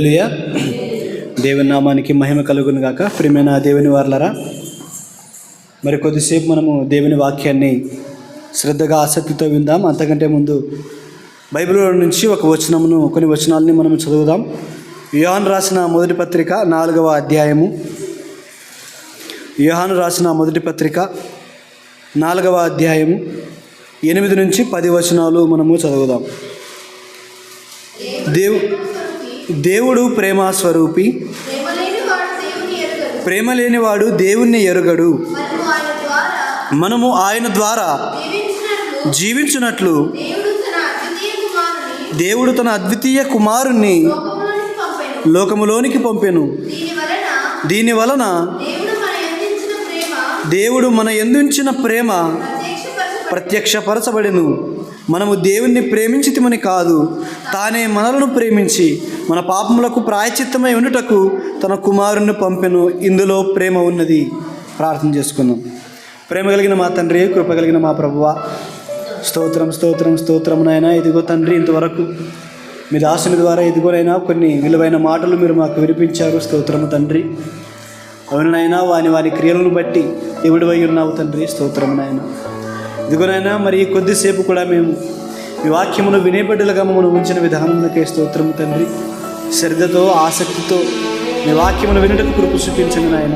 హల్లెలూయా. దేవుని నామానికి మహిమ కలుగును గాక. ప్రియమైన దేవుని వార్లరా మరి కొద్దిసేపు మనము దేవుని వాక్యాన్ని శ్రద్ధగా ఆసక్తితో విందాం. అంతకంటే ముందు బైబిల్లో నుంచి ఒక వచనమును కొన్ని వచనాలని మనం చదువుదాం. యోహాన్ రాసిన మొదటి పత్రిక నాలుగవ అధ్యాయము. యోహాను రాసిన మొదటి పత్రిక నాలుగవ అధ్యాయము. ఎనిమిది నుంచి పది వచనాలు మనము చదువుదాం. దేవు దేవుడు ప్రేమ స్వరూపి. ప్రేమ లేనివాడు దేవుణ్ణి ఎరుగడు. మనము ఆయన ద్వారా జీవించినట్లు దేవుడు తన అద్వితీయ కుమారుణ్ణి లోకములోనికి పంపెను. దీని వలన దేవుడు మన ప్రేమ ఎందుంచిన ప్రేమ ప్రత్యక్షపరచబడెను. మనము దేవుణ్ణి ప్రేమించితిమని కాదు. తానే మనలను ప్రేమించి మన పాపములకు ప్రాయచిత్తమై ఉండుటకు తన కుమారుని పంపెను. ఇందులో ప్రేమ ఉన్నది. ప్రార్థన చేసుకుందాం. ప్రేమ కలిగిన మా తండ్రి కృప కలిగిన మా ప్రభువ స్తోత్రం స్తోత్రం స్తోత్రం నాయన. ఇదిగో తండ్రి ఇంతవరకు మీ దాసుని ద్వారా ఇదిగోనైనా కొన్ని విలువైన మాటలు మీరు మాకు వినిపించారు. స్తోత్రము తండ్రి. అవునైనా వాని వాని క్రియలను బట్టి దేవుడివై ఉన్నావు తండ్రి. స్తోత్రమునైనా నాయన. ఇదిగోనైనా మరి కొద్దిసేపు కూడా మేము మీ వాక్యమును వినేబడ్డలుగా మమ్మల్ని ఉంచిన విధానంకే స్తోత్రం తండ్రి. శ్రద్ధతో ఆసక్తితో మీ వాక్యమును వినటకు కృప చూపించండి నాయన.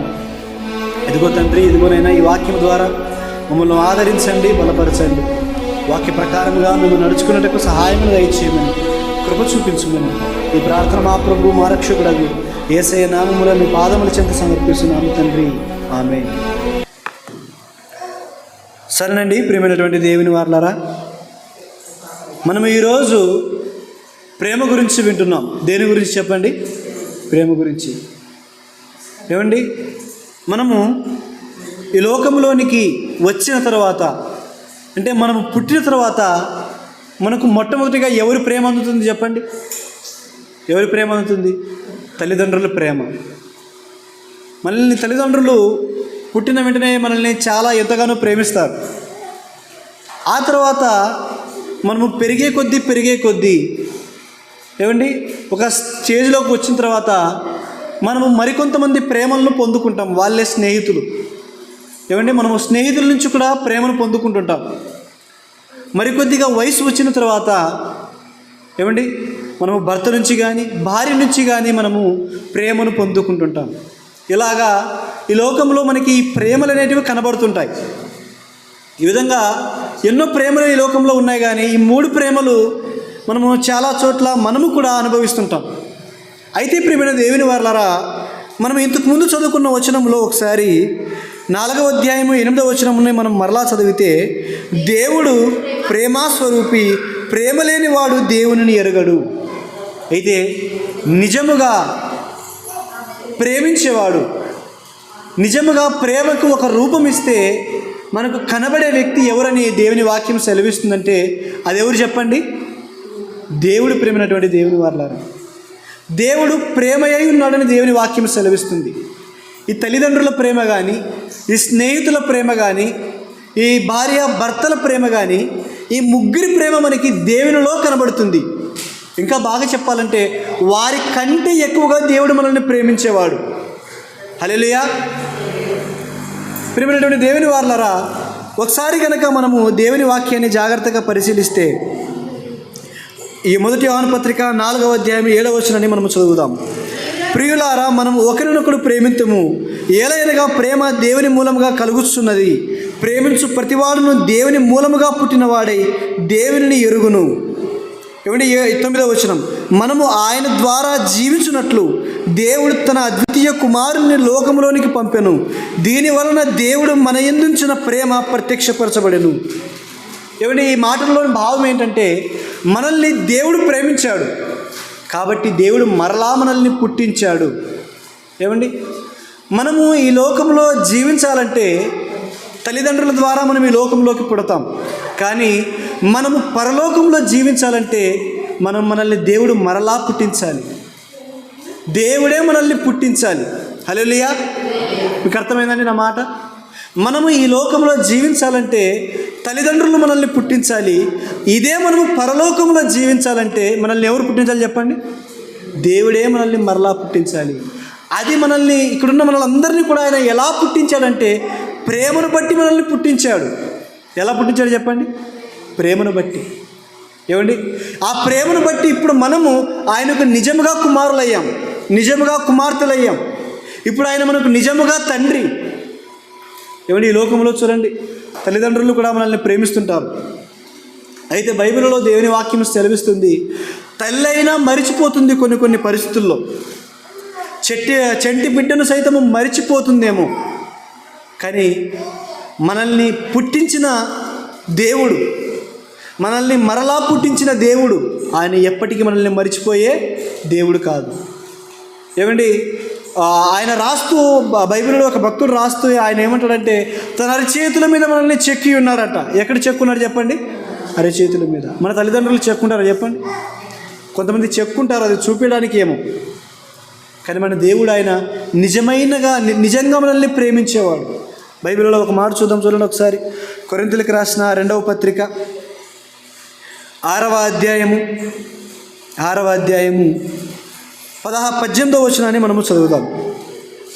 ఇదిగో తండ్రి ఇదిగోనైనా ఈ వాక్యం ద్వారా మమ్మల్ని ఆదరించండి బలపరచండి. వాక్య ప్రకారముగా మేము నడుచుకున్నట్టుకు సహాయమును దయచేయమని కృప చూపించమని ఈ ప్రార్థన మా ప్రభు మా రక్షకుడవి ఏసయ నామములను పాదముల చెంత సమర్పిస్తున్నాము తండ్రి. ఆమె సరేనండి ప్రియమైనటువంటి దేవుని వార్లారా మనం ఈరోజు ప్రేమ గురించి వింటున్నాం. దేని గురించి చెప్పండి? ప్రేమ గురించి. ఏమండి? మనము ఈ లోకంలోనికి వచ్చిన తర్వాత అంటే మనము పుట్టిన తర్వాత మనకు మొట్టమొదటిగా ఎవరి ప్రేమ అందుతుంది చెప్పండి? ఎవరి ప్రేమ అందుతుంది? తల్లిదండ్రుల ప్రేమ. మనల్ని తల్లిదండ్రులు పుట్టిన వెంటనే మనల్ని చాలా ఎంతగానో ప్రేమిస్తారు. ఆ తర్వాత మనము పెరిగే కొద్దీ పెరిగే కొద్దీ ఏమండి? ఒక స్టేజ్లోకి వచ్చిన తర్వాత మనము మరికొంతమంది ప్రేమలను పొందుకుంటాం వాళ్ళే స్నేహితులు. ఏమండి? మనము స్నేహితుల నుంచి కూడా ప్రేమను పొందుకుంటుంటాం. మరికొద్దిగా వయసు వచ్చిన తర్వాత ఏమండి? మనము భర్త నుంచి కానీ భార్య నుంచి కానీ మనము ప్రేమను పొందుకుంటుంటాం. ఇలాగా ఈ లోకంలో మనకి ఈ ప్రేమలు అనేటివి కనబడుతుంటాయి. ఈ విధంగా ఎన్నో ప్రేమలు ఈ లోకంలో ఉన్నాయి కానీ ఈ మూడు ప్రేమలు మనము చాలా చోట్ల మనము కూడా అనుభవిస్తుంటాం. అయితే ప్రేమైన దేవుని వారలారా మనం ఇంతకుముందు చదువుకున్న వచనంలో ఒకసారి నాలుగవ అధ్యాయము ఎనిమిదవ వచనముని మనం మరలా చదివితే దేవుడు ప్రేమాస్వరూపి ప్రేమ లేనివాడు దేవునిని ఎరగడు. అయితే నిజముగా ప్రేమించేవాడు నిజముగా ప్రేమకు ఒక రూపం ఇస్తే మనకు కనబడే వ్యక్తి ఎవరని దేవుని వాక్యం సెలవిస్తుందంటే అది ఎవరు చెప్పండి? దేవుడు ప్రేమైనటువంటి దేవుని వారులారా. దేవుడు ప్రేమయ్యి ఉన్నాడని దేవుని వాక్యం సెలవిస్తుంది. ఈ తల్లిదండ్రుల ప్రేమ కానీ ఈ స్నేహితుల ప్రేమ కానీ ఈ భార్య భర్తల ప్రేమ కానీ ఈ ముగ్గురి ప్రేమ మనకి దేవునిలో కనబడుతుంది. ఇంకా బాగా చెప్పాలంటే వారి కంటే ఎక్కువగా దేవుడు మనల్ని ప్రేమించేవాడు. హల్లెలూయా. ప్రియమైనటువంటి దేవుని వార్లరా ఒకసారి కనుక మనము దేవుని వాక్యాన్ని జాగ్రత్తగా పరిశీలిస్తే ఈ మొదటి యోహాను పత్రిక నాలుగవ అధ్యాయం ఏడవ వచనాన్ని మనం చదువుదాం. ప్రియులారా మనం ఒకరినొకడు ప్రేమితము. ఏలైనగా ప్రేమ దేవుని మూలముగా కలుగుతున్నది ప్రేమించు ప్రతివాడును దేవుని మూలముగా పుట్టినవాడై దేవునిని ఎరుగును. ఏమంటే ఏ తొమ్మిదవ వచనం. మనము ఆయన ద్వారా జీవించున్నట్లు దేవుడు తన అద్వితీయ కుమారుని లోకంలోనికి పంపెను. దీని వలన దేవుడు మన ఎందుంచిన ప్రేమ ప్రత్యక్షపరచబడెను. ఏమంటే ఈ మాటల్లోని భావం ఏంటంటే మనల్ని దేవుడు ప్రేమించాడు. కాబట్టి దేవుడు మరలా మనల్ని పుట్టించాడు. ఏమండి మనము ఈ లోకంలో జీవించాలంటే తల్లిదండ్రుల ద్వారా మనం ఈ లోకంలోకి పుడతాం. కానీ మనము పరలోకంలో జీవించాలంటే మనం మనల్ని దేవుడు మరలా పుట్టించాలి. దేవుడే మనల్ని పుట్టించాలి. హలోలియా మీకు అర్థమైందండి నా మాట? మనము ఈ లోకంలో జీవించాలంటే తల్లిదండ్రులు మనల్ని పుట్టించాలి. ఇదే మనము పరలోకంలో జీవించాలంటే మనల్ని ఎవరు పుట్టించాలి చెప్పండి? దేవుడే మనల్ని మరలా పుట్టించాలి. అది మనల్ని ఇక్కడున్న మనల్ని కూడా ఆయన ఎలా పుట్టించాడంటే ప్రేమను బట్టి మనల్ని పుట్టించాడు. ఎలా పుట్టించాడు చెప్పండి? ప్రేమను బట్టి. ఏమండి? ఆ ప్రేమను బట్టి ఇప్పుడు మనము ఆయనకు నిజముగా కుమారులయ్యాం. నిజముగా కుమార్తెలయ్యాం. ఇప్పుడు ఆయన మనకు నిజముగా తండ్రి. ఏమండి ఈ లోకంలో చూడండి తల్లిదండ్రులు కూడా మనల్ని ప్రేమిస్తుంటారు. అయితే బైబిల్లో దేవుని వాక్యం సెలవిస్తుంది తల్లి అయినా మరిచిపోతుంది కొన్ని కొన్ని పరిస్థితుల్లో. చెట్టి చెంటి బిడ్డను సైతము మరిచిపోతుందేమో. కానీ మనల్ని పుట్టించిన దేవుడు మనల్ని మరలా పుట్టించిన దేవుడు ఆయన ఎప్పటికీ మనల్ని మరిచిపోయే దేవుడు కాదు. ఏమండి? ఆయన రాస్తూ బైబిల్లో ఒక భక్తుడు రాస్తూ ఆయన ఏమంటాడంటే తన అరచేతుల మీద మనల్ని చెక్కి ఉన్నారట. ఎక్కడ చెక్కున్నారు చెప్పండి? అరచేతుల మీద. మన తల్లిదండ్రులు చెక్కుంటారా చెప్పండి? కొంతమంది చెక్కుంటారు అది చూపించడానికి ఏమో. కానీ మన దేవుడు ఆయన నిజమైనగా ని- నిజంగా మనల్ని ప్రేమించేవాడు. బైబిల్లో ఒక మాట చూద్దాం చూడండి ఒకసారి. కొరింతలకు రాసిన రెండవ పత్రిక ఆరవ అధ్యాయము ఆరవ అధ్యాయము. పదహా పద్దెనిమిదో వచనాన్ని మనము చదువుదాం.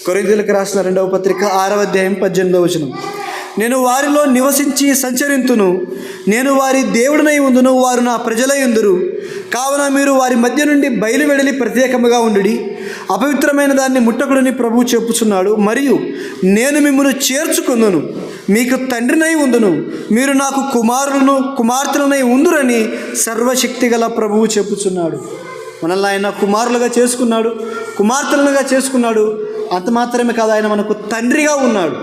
కొరిందులకు రాసిన రెండవ పత్రిక ఆరవ అధ్యాయం పద్దెనిమిదవ వచనం. నేను వారిలో నివసించి సంచరింతును. నేను వారి దేవుడినై ఉందును వారు నా ప్రజలై ఉందురు. కావున మీరు వారి మధ్య నుండి బయలువెడలి ప్రత్యేకముగా ఉండి అపవిత్రమైన దాన్ని ముట్టకుడని ప్రభువు చెప్పుచున్నాడు. మరియు నేను మిమ్మల్ని చేర్చుకుందును. మీకు తండ్రినై ఉందును. మీరు నాకు కుమారులను కుమార్తెలనై ఉందురని సర్వశక్తిగల ప్రభువు చెప్పుచున్నాడు. మనల్ని ఆయన కుమారులుగా చేసుకున్నాడు కుమార్తెలుగా చేసుకున్నాడు. అంత మాత్రమే కాదు ఆయన మనకు తండ్రిగా ఉన్నాడు.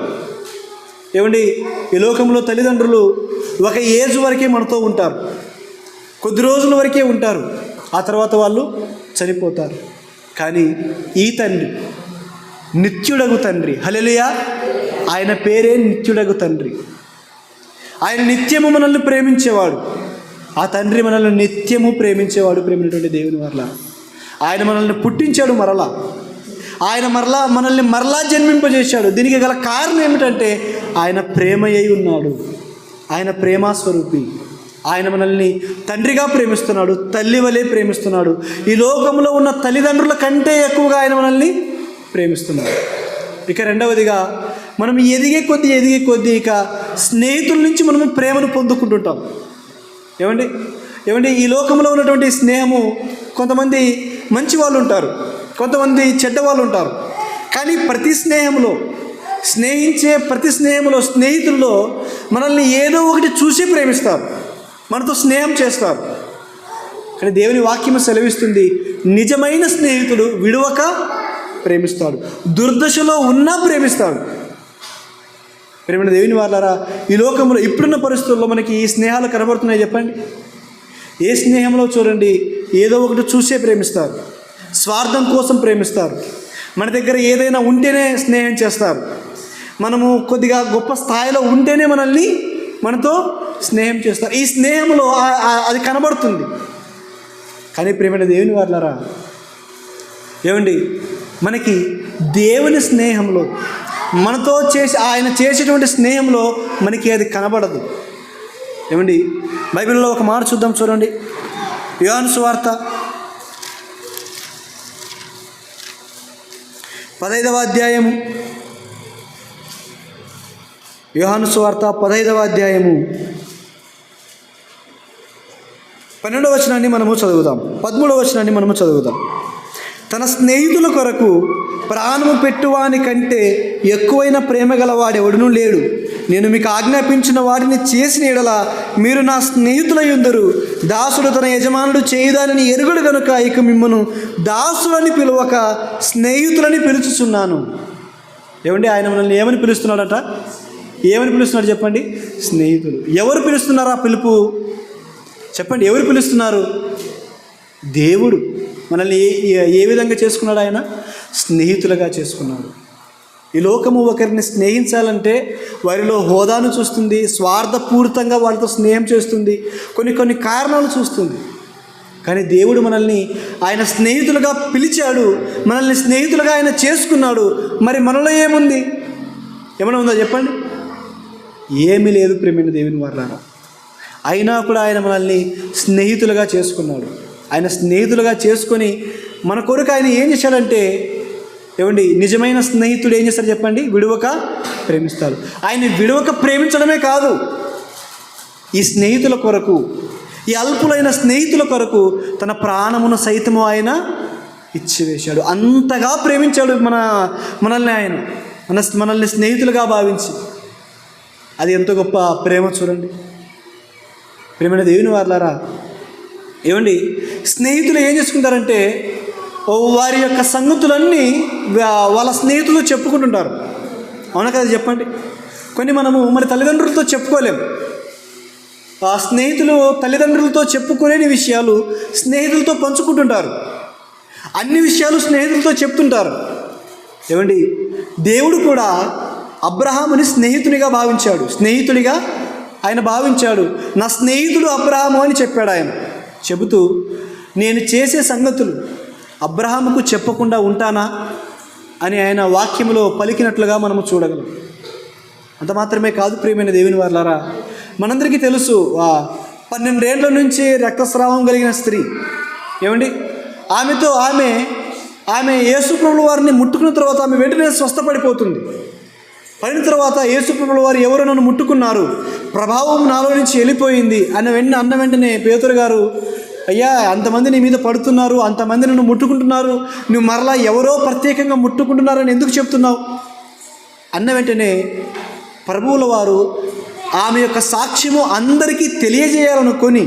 ఏమండి ఈ లోకంలో తల్లిదండ్రులు ఒక ఏజ్ వరకే మనతో ఉంటారు. కొద్ది రోజుల వరకే ఉంటారు. ఆ తర్వాత వాళ్ళు చనిపోతారు. కానీ ఈ తండ్రి నిత్యుడగు తండ్రి హలెలుయా ఆయన పేరే నిత్యుడగు తండ్రి. ఆయన నిత్యము మనల్ని ప్రేమించేవాడు. ఆ తండ్రి మనల్ని నిత్యము ప్రేమించేవాడు ప్రేమినటువంటి దేవుని వల్ల. ఆయన మనల్ని పుట్టించాడు మరలా. ఆయన మరలా మనల్ని మరలా జన్మింపజేశాడు. దీనికి గల కారణం ఏమిటంటే ఆయన ప్రేమయ్యి ఉన్నాడు. ఆయన ప్రేమాస్వరూపి ఆయన మనల్ని తండ్రిగా ప్రేమిస్తున్నాడు తల్లి వలె ప్రేమిస్తున్నాడు. ఈ లోకంలో ఉన్న తల్లిదండ్రుల కంటే ఎక్కువగా ఆయన మనల్ని ప్రేమిస్తున్నాడు. ఇక రెండవదిగా మనం ఎదిగే కొద్దీ ఎదిగే కొద్దీ ఇక స్నేహితుల నుంచి మనము ప్రేమను పొందుకుంటుంటాం. ఏమండి? ఏమండి ఈ లోకంలో ఉన్నటువంటి స్నేహము కొంతమంది మంచి వాళ్ళు ఉంటారు కొంతమంది చెడ్డ వాళ్ళు ఉంటారు. కానీ ప్రతి స్నేహంలో స్నేహించే ప్రతి స్నేహంలో స్నేహితుల్లో మనల్ని ఏదో ఒకటి చూసి ప్రేమిస్తారు మనతో స్నేహం చేస్తారు. కానీ దేవుని వాక్యం సెలవిస్తుంది నిజమైన స్నేహితుడు విడువక ప్రేమిస్తాడు దుర్దశలో ఉన్నా ప్రేమిస్తాడు. ప్రేమైన దేవుని వాళ్ళారా ఈ లోకంలో ఇప్పుడున్న పరిస్థితుల్లో మనకి ఈ స్నేహాలు కనబడుతున్నాయి చెప్పండి. ఏ స్నేహంలో చూడండి ఏదో ఒకటి చూసే ప్రేమిస్తారు. స్వార్థం కోసం ప్రేమిస్తారు. మన దగ్గర ఏదైనా ఉంటేనే స్నేహం చేస్తారు. మనము కొద్దిగా గొప్ప స్థాయిలో ఉంటేనే మనల్ని మనతో స్నేహం చేస్తారు. ఈ స్నేహంలో అది కనబడుతుంది. కానీ ప్రేమైన దేవుని వాళ్ళారా ఏమండి మనకి దేవుని స్నేహంలో మనతో చేసి ఆయన చేసేటువంటి స్నేహంలో మనకి అది కనబడదు. ఏమండి? బైబిల్లో ఒక మాట చూద్దాం చూడండి. యోహాను సువార్త పదైదవ అధ్యాయము. యోహాను సువార్త పదైదవ అధ్యాయము. పన్నెండవ వచనాన్ని మనము చదువుదాం. పదమూడవ వచనాన్ని మనము చదువుదాం. తన స్నేహితుల కొరకు ప్రాణము పెట్టువాని కంటే ఎక్కువైన ప్రేమ గలవాడెవడునూ లేడు. నేను మీకు ఆజ్ఞాపించిన వాటిని చేసిన ఎడల మీరు నా స్నేహితుల ఎందరు దాసుడు తన యజమానుడు చేయుదానని ఎరుగుడు గనుక ఇక మిమ్మను దాసులని పిలువక స్నేహితులని పిలుచుచున్నాను. ఏమండి ఆయన మనల్ని ఏమని పిలుస్తున్నాడట? ఏమని పిలుస్తున్నాడు చెప్పండి? స్నేహితులు. ఎవరు పిలుస్తున్నారు ఆ పిలుపు? చెప్పండి ఎవరు పిలుస్తున్నారు? దేవుడు. మనల్ని ఏ ఏ- విధంగా చేసుకున్నాడు ఆయన? స్నేహితులుగా చేసుకున్నాడు. ఈ లోకము ఒకరిని స్నేహించాలంటే వారిలో హోదాను చూస్తుంది స్వార్థపూరితంగా వాళ్ళతో స్నేహం చేస్తుంది కొన్ని కొన్ని కారణాలు చూస్తుంది. కానీ దేవుడు మనల్ని ఆయన స్నేహితులుగా పిలిచాడు మనల్ని స్నేహితులుగా ఆయన చేసుకున్నాడు. మరి మనలో ఏముంది? ఏమైనా ఉందో చెప్పండి? ఏమీ లేదు ప్రేమైన దేవుని వర్లారా. అయినా కూడా ఆయన మనల్ని స్నేహితులుగా చేసుకున్నాడు. ఆయన స్నేహితులుగా చేసుకొని మన కొరకు ఆయన ఏం చేశాడంటే ఏమండి నిజమైన స్నేహితుడు ఏం చేస్తారు చెప్పండి? విడువక ప్రేమిస్తారు ఆయన విడువక ప్రేమించడమే కాదు ఈ స్నేహితుల కొరకు ఈ అల్పులైన స్నేహితుల కొరకు తన ప్రాణమును సైతము ఆయన ఇచ్చివేశాడు. అంతగా ప్రేమించాడు మన మనల్ని ఆయన మన మనల్ని స్నేహితులుగా భావించి. అది ఎంతో గొప్ప ప్రేమ చూడండి. ప్రేమైన దేవుని వారులారా ఏమండి? స్నేహితులు ఏం చేసుకుంటారంటే వారి యొక్క సంగతులన్నీ వాళ్ళ స్నేహితులు చెప్పుకుంటుంటారు. అవునా కదా చెప్పండి? కొన్ని మనము మరి తల్లిదండ్రులతో చెప్పుకోలేము ఆ స్నేహితులు తల్లిదండ్రులతో చెప్పుకోలేని విషయాలు స్నేహితులతో పంచుకుంటుంటారు. అన్ని విషయాలు స్నేహితులతో చెప్తుంటారు. ఏమండి? దేవుడు కూడా అబ్రహాముని స్నేహితునిగా భావించాడు. స్నేహితుడిగా ఆయన భావించాడు. నా స్నేహితుడు అబ్రహాము అని చెప్పాడు ఆయన. చెబుతూ నేను చేసే సంగతులు అబ్రహాముకు చెప్పకుండా ఉంటానా? అని ఆయన వాక్యంలో పలికినట్లుగా మనము చూడగలం. అంత మాత్రమే కాదు ప్రియమైన దేవుని వారులారా. మనందరికీ తెలుసు ఆ పన్నెండేండ్ల నుంచి రక్తస్రావం కలిగిన స్త్రీ. ఏమండి? ఆమెతో ఆమె ఆమె యేసుప్రభుల వారిని ముట్టుకున్న తర్వాత ఆమె వెంటనే స్వస్థపడిపోతుంది. పడిన తర్వాత యేసుప్రభుల వారు ఎవరు నన్ను ముట్టుకున్నారు? ప్రభావం నాలో నుంచి వెళ్ళిపోయింది. అన్న వెంటనే అన్న వెంటనే పేతురు గారు అయ్యా అంతమంది నీ మీద పడుతున్నారు అంతమంది నన్ను ముట్టుకుంటున్నారు. నువ్వు మరలా ఎవరో ప్రత్యేకంగా ముట్టుకుంటున్నారని ఎందుకు చెప్తున్నావు? అన్న వెంటనే ప్రభువుల వారు ఆమె యొక్క సాక్ష్యము అందరికీ తెలియజేయాలనుకొని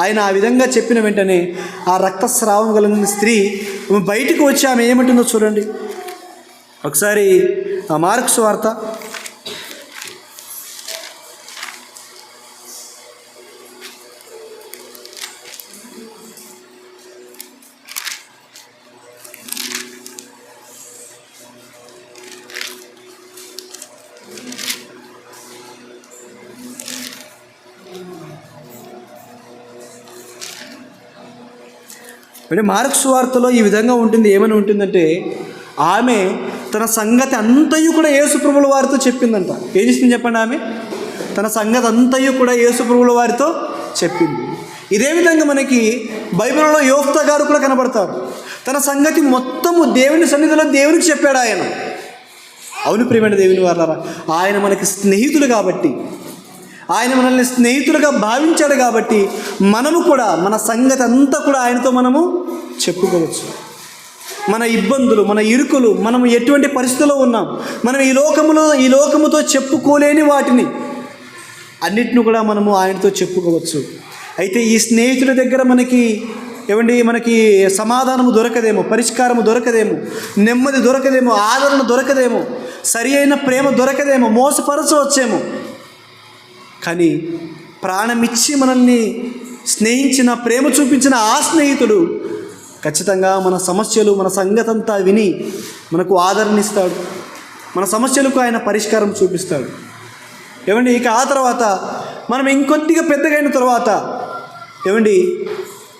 ఆయన ఆ విధంగా చెప్పిన వెంటనే ఆ రక్తస్రావం కలిగిన స్త్రీ బయటకు వచ్చి ఆమె ఏమంటుందో చూడండి. ఒకసారి ఆ మార్క్స్ వార్త. అంటే మార్క్స్ వార్తలో ఈ విధంగా ఉంటుంది ఏమని ఉంటుందంటే ఆమె తన సంగతి అంతయు కూడా యేసుప్రభుల వారితో చెప్పిందంట. ఏం చేసింది చెప్పండి ఆమె? తన సంగతి అంతయు కూడా యేసుప్రభుల వారితో చెప్పింది. ఇదే విధంగా మనకి బైబిల్లో యోక్త గారు కూడా కనబడతారు. తన సంగతి మొత్తము దేవుని సన్నిధిలో దేవునికి చెప్పాడు ఆయన. అవును ప్రియమైన దేవుని వారులారా ఆయన మనకి స్నేహితులు కాబట్టి ఆయన మనల్ని స్నేహితులుగా భావించాడు కాబట్టి మనము కూడా మన సంగతి అంతా కూడా ఆయనతో మనము చెప్పుకోవచ్చు. మన ఇబ్బందులు మన ఇరుకులు మనం ఎటువంటి పరిస్థితుల్లో ఉన్నాం మనం ఈ లోకములో ఈ లోకముతో చెప్పుకోలేని వాటిని అన్నిటిని కూడా మనము ఆయనతో చెప్పుకోవచ్చు. అయితే ఈ స్నేహితుల దగ్గర మనకి ఏమండి మనకి సమాధానము దొరకదేమో పరిష్కారము దొరకదేమో నెమ్మది దొరకదేమో ఆదరణ దొరకదేమో సరి అయిన ప్రేమ దొరకదేమో మోసపరచవచ్చేమో కానీ ప్రాణమిచ్చి మనల్ని స్నేహించిన ప్రేమ చూపించిన ఆ స్నేహితుడు ఖచ్చితంగా మన సమస్యలు మన సంగతంతా విని మనకు ఆదరణిస్తాడు. మన సమస్యలకు ఆయన పరిష్కారం చూపిస్తాడు. ఏమండి ఇక ఆ తర్వాత మనం ఇంకొద్దిగా పెద్దగైన తర్వాత ఏమండి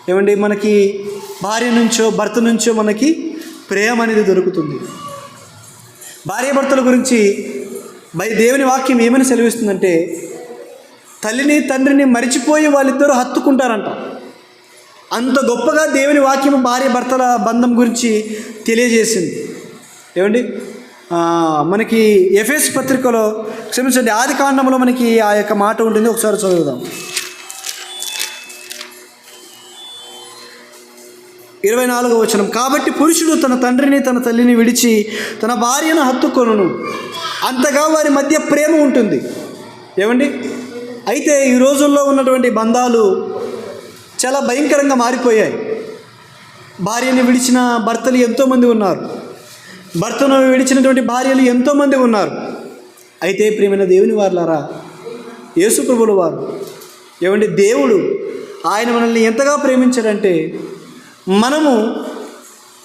ఏమండి మనకి భార్య నుంచో భర్త నుంచో మనకి ప్రేమ అనేది దొరుకుతుంది. భార్యాభర్తల గురించి బై దేవుని వాక్యం ఏమని సెలవిస్తుందంటే తల్లిని తండ్రిని మరిచిపోయి వాళ్ళిద్దరూ హత్తుకుంటారంట. అంత గొప్పగా దేవుని వాక్యం భార్య భర్తల బంధం గురించి తెలియజేసింది. ఏమండి? మనకి ఎఫ్ఎస్ పత్రికలో క్షమించండి ఆది కాండంలో మనకి ఆ యొక్క మాట ఉంటుంది ఒకసారి చదువుదాం. ఇరవై నాలుగో వచనం కాబట్టి పురుషుడు తన తండ్రిని తన తల్లిని విడిచి తన భార్యను హత్తుకొనును. అంతగా వారి మధ్య ప్రేమ ఉంటుంది. ఏమండి? అయితే ఈ రోజుల్లో ఉన్నటువంటి బంధాలు చాలా భయంకరంగా మారిపోయాయి. భార్యని విడిచిన భర్తలు ఎంతోమంది ఉన్నారు. భర్తను విడిచినటువంటి భార్యలు ఎంతోమంది ఉన్నారు. అయితే ప్రియమైన దేవుని వారులారా యేసుప్రభుల వారు ఏమంటే దేవుడు ఆయన మనల్ని ఎంతగా ప్రేమించాడంటే మనము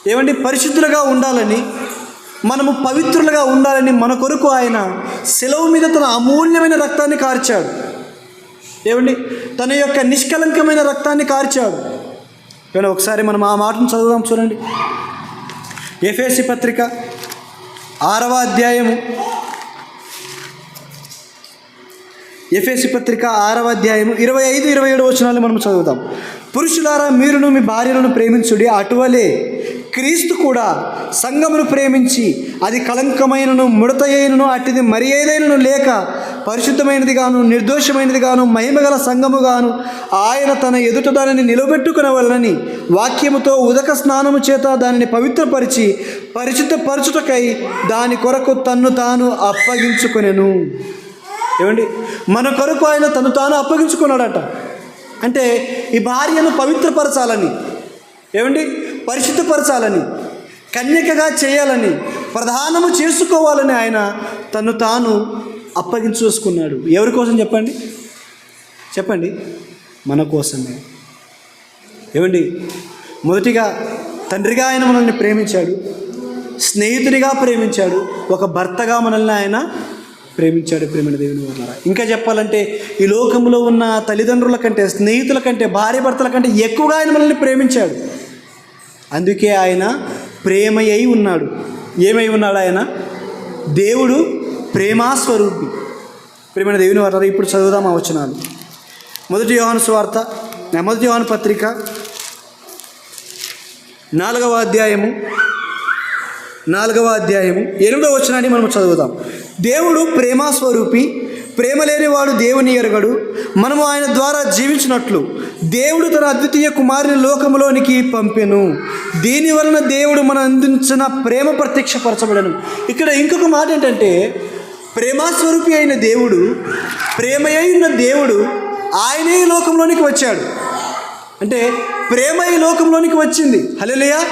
ఏమండి పరిశుద్ధులుగా ఉండాలని మనము పవిత్రులుగా ఉండాలని మన కొరకు ఆయన సెలవు మీద తన అమూల్యమైన రక్తాన్ని కార్చాడు. ఏమండి తన యొక్క నిష్కలంకమైన రక్తాన్ని కార్చాడు. ఏమైనా ఒకసారి మనం ఆ మాటను చదువుదాం చూడండి. ఎఫ్ఎస్సి పత్రిక ఆరవ అధ్యాయము. ఎఫ్ఎస్సి పత్రిక ఆరవ అధ్యాయము ఇరవై ఐదు ఇరవై ఏడు వచనాలు మనం చదువుతాం పురుషులారా మీరును మీ భార్యలను ప్రేమించుడి అటువలే క్రీస్తు కూడా సంఘమును ప్రేమించి అది కళంకమైనను ముడతయైనను అట్టిది మరి ఏదైనను లేక పరిశుద్ధమైనది గాను నిర్దోషమైనది గాను మహిమగల సంఘముగాను ఆయన తన ఎదుట దానిని నిలబెట్టుకునవలనని వాక్యముతో ఉదక స్నానము చేత దానిని పవిత్రపరిచి పరిశుద్ధపరచుటకై దాని కొరకు తన్ను తాను అప్పగించుకునేను. ఏమండి? మన కొరకు ఆయన తను తాను అప్పగించుకున్నాడట. అంటే ఈ భార్యను పవిత్రపరచాలని. ఏమండి? పరిశుద్ధపరచాలని. కన్యకగా చేయాలని ప్రధానము చేసుకోవాలని ఆయన తను తాను అప్పగించుకున్నాడు ఎవరి కోసం చెప్పండి? చెప్పండి. మన కోసమే. ఏమండి? మొదటిగా తండ్రిగా ఆయన మనల్ని ప్రేమించాడు. స్నేహితుడిగా ప్రేమించాడు. ఒక భర్తగా మనల్ని ఆయన ప్రేమించాడు ప్రేమణ దేవుని వల్ల ఇంకా చెప్పాలంటే ఈ లోకంలో ఉన్న తల్లిదండ్రుల కంటే స్నేహితుల కంటే భార్య భర్తల కంటే ఎక్కువగా ఆయన మనల్ని ప్రేమించాడు. అందుకే ఆయన ప్రేమయ్యి ఉన్నాడు. ఏమై ఉన్నాడు ఆయన? దేవుడు ప్రేమాస్వరూపి. ప్రేమైన దేవుని వారు ఇప్పుడు చదువుదాం ఆ వచనాలు. మొదటి యోహాను స్వార్త మొదటి యోహాను పత్రిక నాలుగవ అధ్యాయము నాలుగవ అధ్యాయము ఎనిమిదవ వచనాన్ని మనం చదువుదాం. దేవుడు ప్రేమాస్వరూపి ప్రేమ లేనివాడు దేవుని ఎరగడు మనము ఆయన ద్వారా జీవించినట్లు దేవుడు తన అద్వితీయ కుమారుని లోకములోనికి పంపెను. దీని వలన దేవుడు మన అందించిన ప్రేమ ప్రత్యక్షపరచబడను. ఇక్కడ ఇంకొక మాట ఏంటంటే ప్రేమస్వరూపి అయిన దేవుడు ప్రేమయ్య ఉన్న దేవుడు ఆయనే ఈ లోకంలోనికి వచ్చాడు. అంటే ప్రేమ ఈ లోకంలోనికి వచ్చింది. హల్లెలూయా.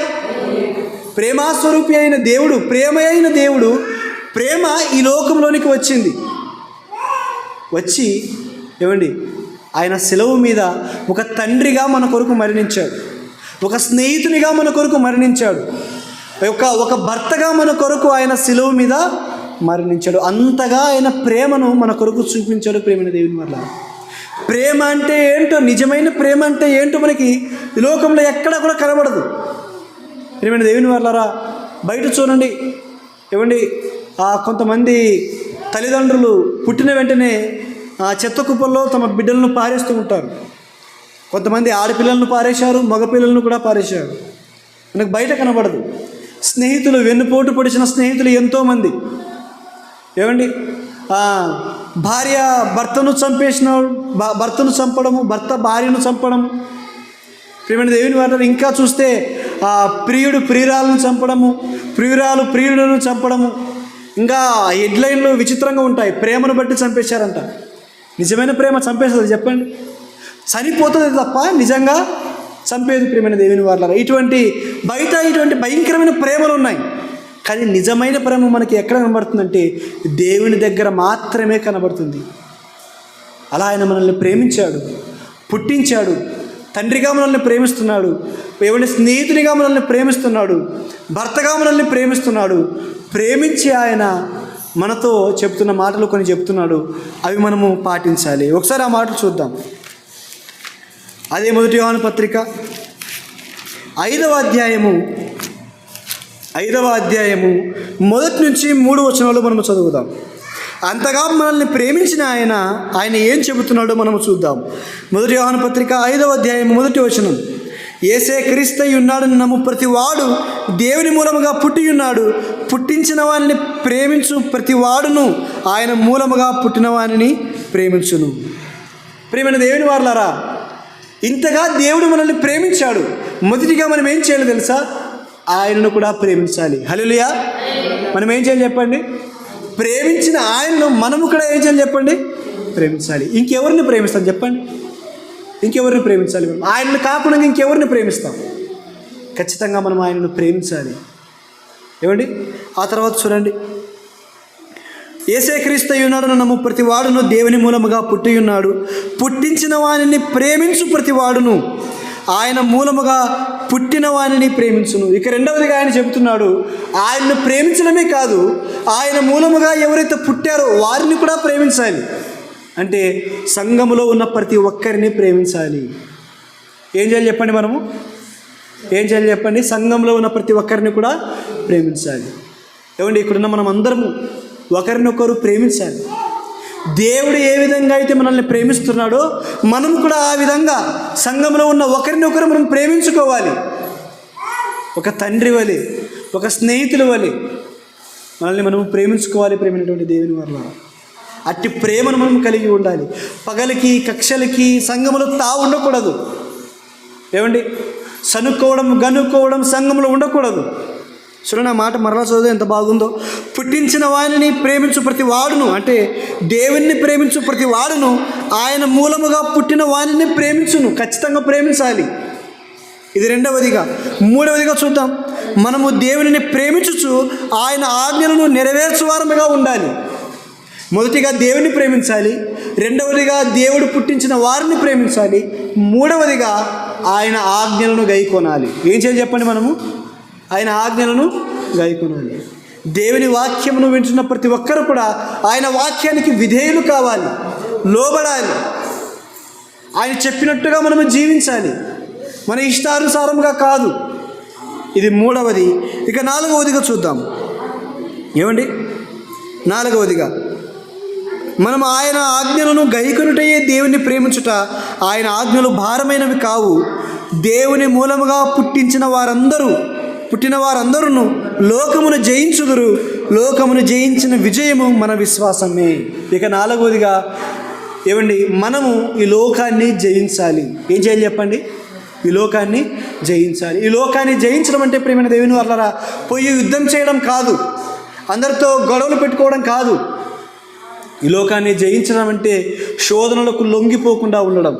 ప్రేమస్వరూపి అయిన దేవుడు ప్రేమ అయిన దేవుడు ప్రేమ ఈ లోకంలోనికి వచ్చింది. వచ్చి ఏమండి ఆయన సెలవు మీద ఒక తండ్రిగా మన కొరకు మరణించాడు. ఒక స్నేహితునిగా మన కొరకు మరణించాడు. ఒక ఒక భర్తగా మన కొరకు ఆయన సెలవు మీద మరణించాడు. అంతగా ఆయన ప్రేమను మన కొరకు చూపించాడు ప్రేమైన దేవుని వల్ల. ప్రేమ అంటే ఏంటో నిజమైన ప్రేమ అంటే ఏంటో మనకి ఈ లోకంలో ఎక్కడ కూడా కనబడదు. ప్రేమైన దేవుని వల్లరా బయట చూడండి. ఏమండి కొంతమంది తల్లిదండ్రులు పుట్టిన వెంటనే ఆ చెత్త కుప్పల్లో తమ బిడ్డలను పారేస్తూ ఉంటారు. కొంతమంది ఆడపిల్లలను పారేశారు మగపిల్లలను కూడా పారేశారు. మనకు బయట కనబడదు. స్నేహితులు వెన్నుపోటు పొడిచిన స్నేహితులు ఎంతోమంది. ఏమండి? భార్య భర్తను చంపేసిన భ- భర్తను చంపడము భర్త భార్యను చంపడము ప్రియమైన దేవుని వారు ఇంకా చూస్తే ఆ ప్రియుడు ప్రియురాలను చంపడము ప్రియురాలు ప్రియులను చంపడము. ఇంకా హెడ్లైన్లు విచిత్రంగా ఉంటాయి. ప్రేమను బట్టి చంపేశారంట. నిజమైన ప్రేమ చంపేస్తుంది చెప్పండి. చనిపోతుంది తప్ప నిజంగా చంపేది ప్రేమైన దేవుని వాళ్ళ ఇటువంటి బయట ఇటువంటి భయంకరమైన ప్రేమలు ఉన్నాయి. కానీ నిజమైన ప్రేమ మనకి ఎక్కడ కనబడుతుందంటే దేవుని దగ్గర మాత్రమే కనబడుతుంది. అలా ఆయన మనల్ని ప్రేమించాడు పుట్టించాడు తండ్రిగా మనల్ని ప్రేమిస్తున్నాడు ఎవరి స్నేహితునిగా మనల్ని ప్రేమిస్తున్నాడు భర్తగా మనల్ని ప్రేమిస్తున్నాడు ప్రేమించి ఆయన మనతో చెప్తున్న మాటలు కొన్ని చెప్తున్నాడు అవి మనము పాటించాలి. ఒకసారి ఆ మాటలు చూద్దాం. అదే మొదటి యోహాను పత్రిక ఐదవ అధ్యాయము ఐదవ అధ్యాయము మొదటి నుంచి మూడు వచనాలు మనము చదువుదాం. అంతగా మనల్ని ప్రేమించిన ఆయన ఆయన ఏం చెబుతున్నాడో మనము చూద్దాం. మొదటి యోహాన పత్రిక ఐదవ అధ్యాయం మొదటి వచనం. ఏసే క్రీస్తయి ఉన్నాడని నమ్ము ప్రతివాడు దేవుని మూలముగా పుట్టి ఉన్నాడు. పుట్టించిన వారిని ప్రేమించు ప్రతివాడును ఆయన మూలముగా పుట్టిన వారిని ప్రేమించును. ప్రేమైన దేవుని వారులారా ఇంతగా దేవుడు మనల్ని ప్రేమించాడు. మొదటిగా మనం ఏం చేయాలి తెలుసా? ఆయనను కూడా ప్రేమించాలి. హలోలియా మనం ఏం చేయాలి చెప్పండి? ప్రేమించిన ఆయనను మనము కూడా ఏం చేయాలి చెప్పండి? ప్రేమించాలి. ఇంకెవరిని ప్రేమిస్తాం చెప్పండి? ఇంకెవరిని ప్రేమించాలి మనం? ఆయనను కాకుండా ఇంకెవరిని ప్రేమిస్తాం? ఖచ్చితంగా మనం ఆయనను ప్రేమించాలి. ఏమండి? ఆ తర్వాత చూడండి. ఏసే క్రీస్తు ఉన్నాడు నమ్ము ప్రతి వాడును దేవుని మూలముగా పుట్టియున్నాడు. పుట్టించిన వానిని ప్రేమించు ప్రతి వాడును ఆయన మూలముగా పుట్టిన వారిని ప్రేమించును. ఇక రెండవదిగా ఆయన చెబుతున్నాడు ఆయన్ను ప్రేమించడమే కాదు ఆయన మూలముగా ఎవరైతే పుట్టారో వారిని కూడా ప్రేమించాలి. అంటే సంఘములో ఉన్న ప్రతి ఒక్కరిని ప్రేమించాలి. ఏం చేయాలి చెప్పండి మనము? ఏం చేయాలి చెప్పండి? సంఘంలో ఉన్న ప్రతి ఒక్కరిని కూడా ప్రేమించాలి. ఏమండి ఇక్కడున్న మనం అందరము ఒకరినొకరు ప్రేమించాలి. దేవుడు ఏ విధంగా అయితే మనల్ని ప్రేమిస్తున్నాడో మనం కూడా ఆ విధంగా సంఘంలో ఉన్న ఒకరినొకరు మనం ప్రేమించుకోవాలి. ఒక తండ్రి వలి ఒక స్నేహితుల వలి మనల్ని మనం ప్రేమించుకోవాలి ప్రేమైనటువంటి దేవుని వల్ల అట్టి ప్రేమను మనం కలిగి ఉండాలి. పగలకి కక్షలకి సంఘములో తా ఉండకూడదు. ఏమండి? సనుక్కోవడం గనుక్కోవడం సంఘంలో ఉండకూడదు. చూడండి ఆ మాట మరలా చదువు ఎంత బాగుందో? పుట్టించిన వారిని ప్రేమించు ప్రతి వాడును. అంటే దేవుణ్ణి ప్రేమించు ప్రతి వాడును. ఆయన మూలముగా పుట్టిన వారిని ప్రేమించును. ఖచ్చితంగా ప్రేమించాలి. ఇది రెండవదిగా. మూడవదిగా చూద్దాం. మనము దేవునిని ప్రేమించుచు ఆయన ఆజ్ఞలను నెరవేర్చువారముగా ఉండాలి. మొదటిగా దేవుని ప్రేమించాలి. రెండవదిగా దేవుడు పుట్టించిన వారిని ప్రేమించాలి. మూడవదిగా ఆయన ఆజ్ఞలను గైకొనాలి. ఏం చేయాలి చెప్పండి మనము? ఆయన ఆజ్ఞలను గైకొనాలి దేవుని వాక్యమును వింటున్న ప్రతి ఒక్కరు కూడా ఆయన వాక్యానికి విధేయులు కావాలి లోబడాలి. ఆయన చెప్పినట్టుగా మనము జీవించాలి. మన ఇష్టానుసారంగా కాదు. ఇది మూడవది. ఇక నాలుగవదిగా చూద్దాం. ఏమండి? నాలుగవదిగా. మనం ఆయన ఆజ్ఞలను గైకొనుటయే దేవుని ప్రేమించుట. ఆయన ఆజ్ఞలు భారమైనవి కావు. దేవుని మూలముగా పుట్టించిన వారందరూ పుట్టిన వారందరూ లోకమును జయించుదురు. లోకమును జయించిన విజయము మన విశ్వాసమే. ఇక నాలుగవదిగా ఏమండి? మనము ఈ లోకాన్ని జయించాలి. ఏం చేయాలి చెప్పండి? ఈ లోకాన్ని జయించాలి. ఈ లోకాన్ని జయించడం అంటే ప్రేమైన దేవుని వల్లరా పోయి యుద్ధం చేయడం కాదు. అందరితో గొడవలు పెట్టుకోవడం కాదు. ఈ లోకాన్ని జయించడం అంటే శోధనలకు లొంగిపోకుండా ఉండడం.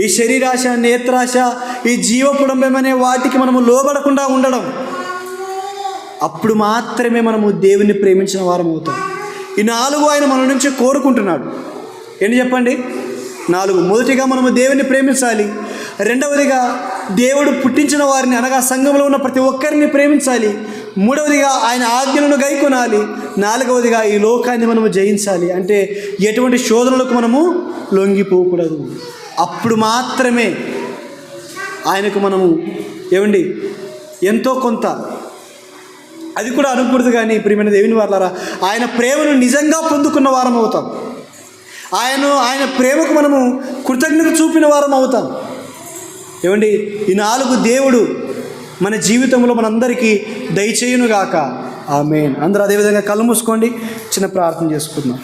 ఈ శరీరాశ నేత్రాశ ఈ జీవపుడంబం అనే వాటికి మనము లోబడకుండా ఉండడం. అప్పుడు మాత్రమే మనము దేవుని ప్రేమించిన వారం అవుతాం. ఈ నాలుగు ఆయన మన నుంచి కోరుకుంటున్నాడు. ఏంటి చెప్పండి? నాలుగు. మొదటిగా మనము దేవుని ప్రేమించాలి. రెండవదిగా దేవుడు పుట్టించిన వారిని అనగా సంఘంలో ఉన్న ప్రతి ఒక్కరిని ప్రేమించాలి. మూడవదిగా ఆయన ఆజ్ఞలను గైకొనాలి. నాలుగవదిగా ఈ లోకాన్ని మనము జయించాలి. అంటే ఎటువంటి శోధనలకు మనము లొంగిపోకూడదు. అప్పుడు మాత్రమే ఆయనకు మనము ఏమండి ఎంతో కొంత అది కూడా అనుకూడదు కానీ ప్రియమైన దేవుని వాళ్ళారా ఆయన ప్రేమను నిజంగా పొందుకున్న వారం అవుతాం. ఆయన ఆయన ప్రేమకు మనము కృతజ్ఞత చూపిన వారం అవుతాం. ఏమండి ఈ నాలుగు దేవుడు మన జీవితంలో మనందరికీ దయచేయునుగాక. ఆమెన్. అందరూ అదేవిధంగా కళ్ళు మూసుకోండి చిన్న ప్రార్థన చేసుకుందాం.